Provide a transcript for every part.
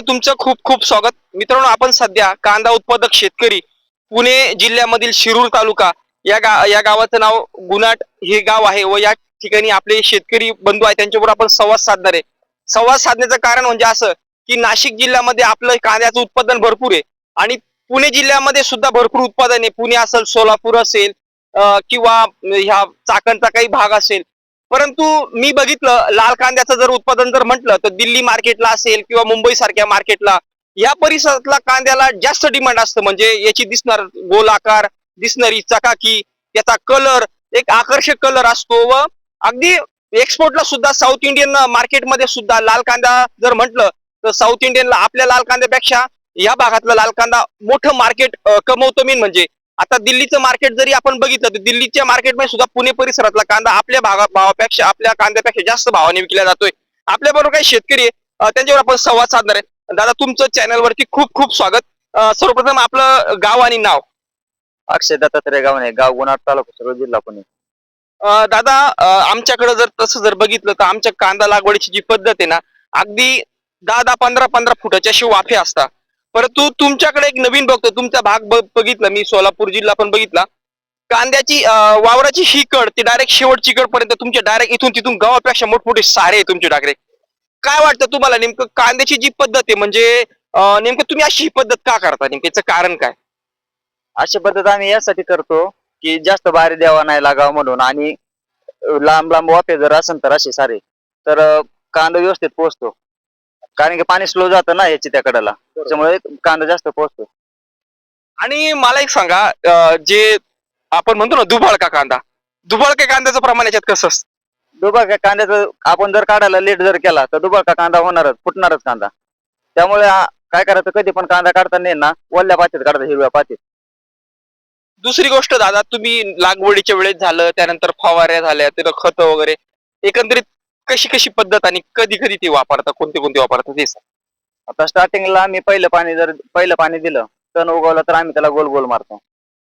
मित्रांनो तुमचं खूप खूप स्वागत. मित्रांनो आपण सध्या कांदा उत्पादक शेतकरी पुणे जिल्ह्यामधील शिरूर तालुका या गा या गावाचं नाव गुनाट हे गाव आहे व या ठिकाणी आपले शेतकरी बंधू आहेत त्यांच्याबरोबर आपण संवाद साधणार आहे. संवाद साधण्याचं कारण म्हणजे असं की नाशिक जिल्ह्यामध्ये आपलं कांद्याचं उत्पादन भरपूर आहे आणि पुणे जिल्ह्यामध्ये सुद्धा भरपूर उत्पादन आहे. पुणे असेल सोलापूर असेल किंवा ह्या चाकणचा काही भाग असेल परंतु मी बघितलं लाल कांद्याचं जर उत्पादन जर म्हटलं तर दिल्ली मार्केटला असेल किंवा मुंबई सारख्या मार्केटला या परिसरातला कांद्याला जास्त डिमांड असतं. म्हणजे याची दिसणार गोल आकार दिसणारी चकाकी याचा कलर एक आकर्षक कलर असतो व अगदी एक्सपोर्टला सुद्धा साऊथ इंडियन मार्केटमध्ये सुद्धा लाल कांदा जर म्हटलं तर साऊथ इंडियनला आपल्या लाल कांद्यापेक्षा या भागातला लाल कांदा मोठं मार्केट कमवतो मेन म्हणजे आता दिल्लीचं मार्केट जरी आपण बघितलं तर दिल्लीच्या मार्केटमध्ये सुद्धा पुणे परिसरातला कांदा आपल्या भागा भावापेक्षा आपल्या कांद्यापेक्षा जास्त भावाने विकला जातोय. आपल्या बरोबर काही शेतकरी आहे, त्यांच्यावर आपण संवाद साधणार आहे. दादा तुमचं चॅनल वरती खूप खूप स्वागत. सर्वप्रथम आपलं गाव आणि नाव. अक्षय दत्तात्रय गावणे गाव गुन्हा तालुका सर्व जिल्हा पुणे. दादा आमच्याकडे जर तसं जर बघितलं तर आमच्या कांदा लागवडीची जी पद्धत आहे ना अगदी दहा दहा पंधरा पंधरा फुटाच्या अशी वाफे असतात. परंतु तुमच्याकडे एक नवीन बघतो तुमचा भाग बघितला मी सोलापूर जिल्हा पण बघितला. कांद्याची वावराची ही कड ती डायरेक्ट शेवटची कड पर्यंत तुमच्या डायरेक्ट इथून तिथून गावापेक्षा मोठमोठे सारे आहे तुमचे डाकरे काय वाटतं तुम्हाला नेमकं कांद्याची जी पद्धत आहे म्हणजे नेमकं तुम्ही अशी ही पद्धत का करता? नेमकं याचं कारण काय? अशी पद्धत आम्ही यासाठी करतो की जास्त बाहेर द्यावा नाही लागावं म्हणून आणि लांब लांब वाफे जर असेल तर असे सारे. तर कांदा व्यवस्थित पोहोचतो. कारण की पाणी स्लो जातं ना याची त्या कडेला. त्याच्यामुळे कांदा जास्त पोहोचतो आणि मला एक सांगा अं, जे आपण म्हणतो ना दुबाळका कांदा दुबाळका कांद्याचं प्रमाण याच्यात कसं असतं? दुबाळका कांद्याचं आपण जर काढायला लेट जर केला तर दुबाळका कांदा होणारच फुटणारच कांदा. त्यामुळे आ- काय करायचं कधी पण कांदा काढताना आहे ना वल्ल्या पातीत काढता हिरव्या पातीत. दुसरी गोष्ट दादा तुम्ही लागवडीच्या वेळेस झालं त्यानंतर फवाऱ्या झाल्या तिथं खत वगैरे एकंदरीत कशी कशी पद्धत आणि कधी कधी ती वापरता कोणती कोणती वापरता ते सांग. आता स्टार्टिंगला आम्ही पहिलं पाणी जर पहिलं पाणी दिलं तण उगवलं तर आम्ही त्याला गोल गोल मारतो.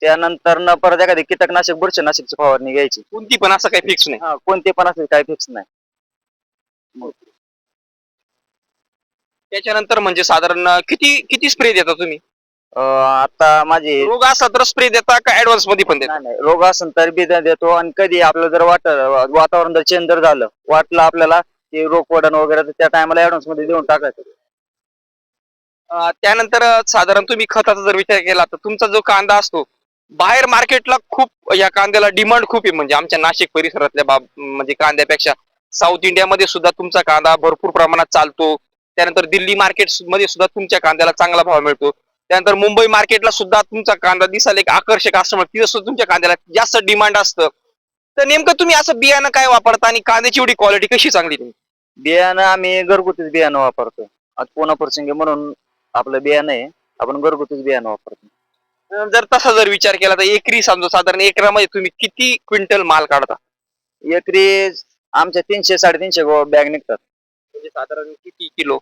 त्यानंतर न परत एखादी कीटकनाशक बुरशीनाशकची फवारणी घ्यायची. कोणती पण असं काही फिक्स नाही. हा कोणते पण असेल काही फिक्स नाही. त्याच्यानंतर म्हणजे साधारण किती किती स्प्रे देता तुम्ही? आता माझी रोग असला तर स्प्रे देता का ऍडव्हान्समध्ये पण देता? नाही रोग असेल तर बी देतो आणि कधी आपलं जर वाट वातावरण जर चेंज जर झालं वाटलं आपल्याला की रोग पडण वगैरे तर त्या टायमाला ऍडव्हान्समध्ये देऊन टाकायचं. अं, त्यानंतर साधारण तुम्ही खताचा जर विचार केला तर तुमचा जो कांदा असतो बाहेर मार्केटला खूप या कांद्याला डिमांड खूप आहे. म्हणजे आमच्या नाशिक परिसरातल्या बाब म्हणजे कांद्यापेक्षा साऊथ इंडियामध्ये सुद्धा तुमचा कांदा भरपूर प्रमाणात चालतो. त्यानंतर दिल्ली मार्केटमध्ये सुद्धा तुमच्या कांद्याला चांगला भाव मिळतो. त्यानंतर मुंबई मार्केटला सुद्धा तुमचा कांदा दिसायला एक आकर्षक असल्यामुळे तिथं सुद्धा तुमच्या कांद्याला जास्त डिमांड असतं. तर नेमकं तुम्ही असं बियाणं काय वापरता आणि कांद्याची एवढी क्वालिटी कशी चांगली तुम्ही बियाणं आम्ही घरगुतीच बियाणं वापरतो. आता पुन्हा शिंगे म्हणून आपलं बियाणं आहे आपण घरगुतीच बियाणं वापरतो. जर तसा जर विचार केला तर एकरी समजा साधारण एकरामध्ये तुम्ही किती क्विंटल माल काढता? एकरी आमच्या तीनशे साडेतीनशे बॅग निघतात. म्हणजे साधारण किती किलो?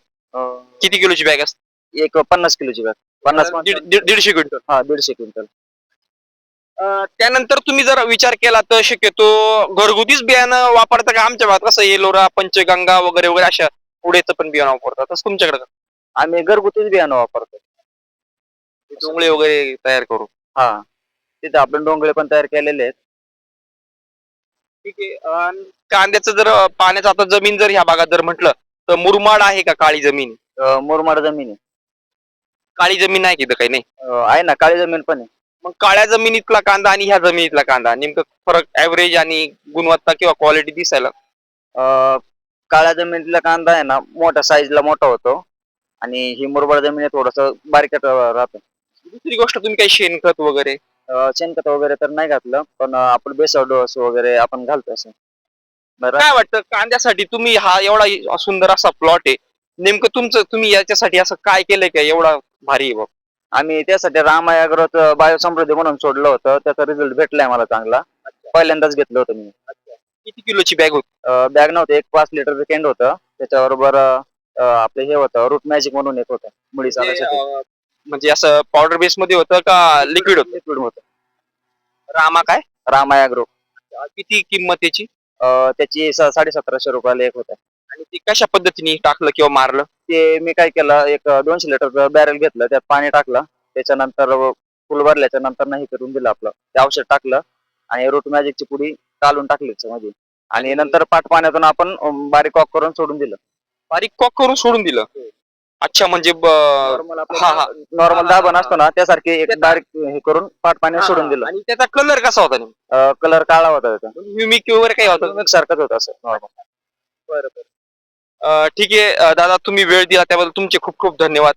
किती किलोची बॅग असते? एक पन्नास किलोची बॅग. पन्नास दीड- दीड- दीडशे क्विंटल. हा दीडशे क्विंटल. अं, त्यानंतर तुम्ही जर विचार केला तर शक्यतो घरगुतीच बियाणं वापरता का? आमच्या भागात कसं येलोरा पंचगंगा वगैरे वगैरे अशा पुढेच पण बियाणं वापरतात. तसं तुमच्याकडे कसं? आम्ही घरगुतीच बियाणं वापरतो. डोंगळे वगैरे तयार करू हा. तिथे आपण डोंगळे पण तयार केलेले आहेत. ठीक आहे. अं, कांद्याचं जर अं, पाण्याचं आता जमीन जर ह्या भागात जर म्हटलं तर मुरमाड आहे का काळी जमीन? अं, मुरमाड जमीन आहे. काळी जमीन नाही तिथं काही नाही. अं, आहे ना काळी जमीन पण आहे. मग काळ्या जमिनीतला कांदा आणि ह्या जमिनीतला कांदा नेमकं फरक ऍव्हरेज आणि गुणवत्ता किंवा क्वालिटी दिसायला? अं, काळ्या जमिनीतला कांदा आहे ना मोठ्या साईजला मोठा होतो. आणि ही मुरमाड जमीन आहे थोडस बारीक राहतं. दुसरी गोष्ट तुम्ही काही शेणखत वगैरे? अं, शेणखत वगैरे तर नाही घातलं पण अं, आपण बेसळ डोस वगैरे आपण घालतो असं. बरं. काय वाटतं कांद्यासाठी तुम्ही हा एवढा सुंदर असा प्लॉट आहे नेमकं तुमचं तुम्ही याच्यासाठी असं काय केलंय का? एवढा भारी आहे बा? आम्ही त्यासाठी रामायाग्रोत बायोसमृद्धी म्हणून सोडलं होतं. त्याचा रिझल्ट भेटलाय मला चांगला. पहिल्यांदाच घेतलं होतं मी. किती किलोची बॅग होती? बॅग नव्हतं एक पाच लिटरचं केंड होतं. त्याच्याबरोबर आपलं हे होतं रूट मॅजिक म्हणून एक होतं मुळी म्हणजे, असं पावडर बेस मध्ये होतं का लिक्विड होतं? लिक्विड होतं. रामा काय? रामायाग्रो किती किंमत त्याची त्याची स- साडेसतराशे रुपयाला एक होतं. आणि ती कशा पद्धतीने टाकलं किंवा मारलं? ते मी काय केलं एक दोनशे लिटरचं बॅरल घेतलं त्यात पाणी टाकलं त्याच्यानंतर फुल भरल्याच्या नंतर नाही करून दिलं आपलं. ते औषध टाकलं आणि रूट मॅजिकची पुडी काढून टाकली त्याच्यामध्ये. आणि नंतर पाट पाण्यातून आपण बारीक कॉक करून सोडून दिलं. बारीक कॉक करून सोडून दिलं? अच्छा म्हणजे नॉर्मल हा, हा. दाबण असतो ना त्यासारखे एक बारीक हे करून पाट पाण्यात सोडून दिलं. आणि त्याचा कलर कसा होता? कलर काळा होता त्याचा. म्युमिक वगैरे काही होतं? सारखंच होतं असं normal. ठीक आहे. दादा तुम्ही वेळ दिला त्याबद्दल तुमचे खूप खूप धन्यवाद.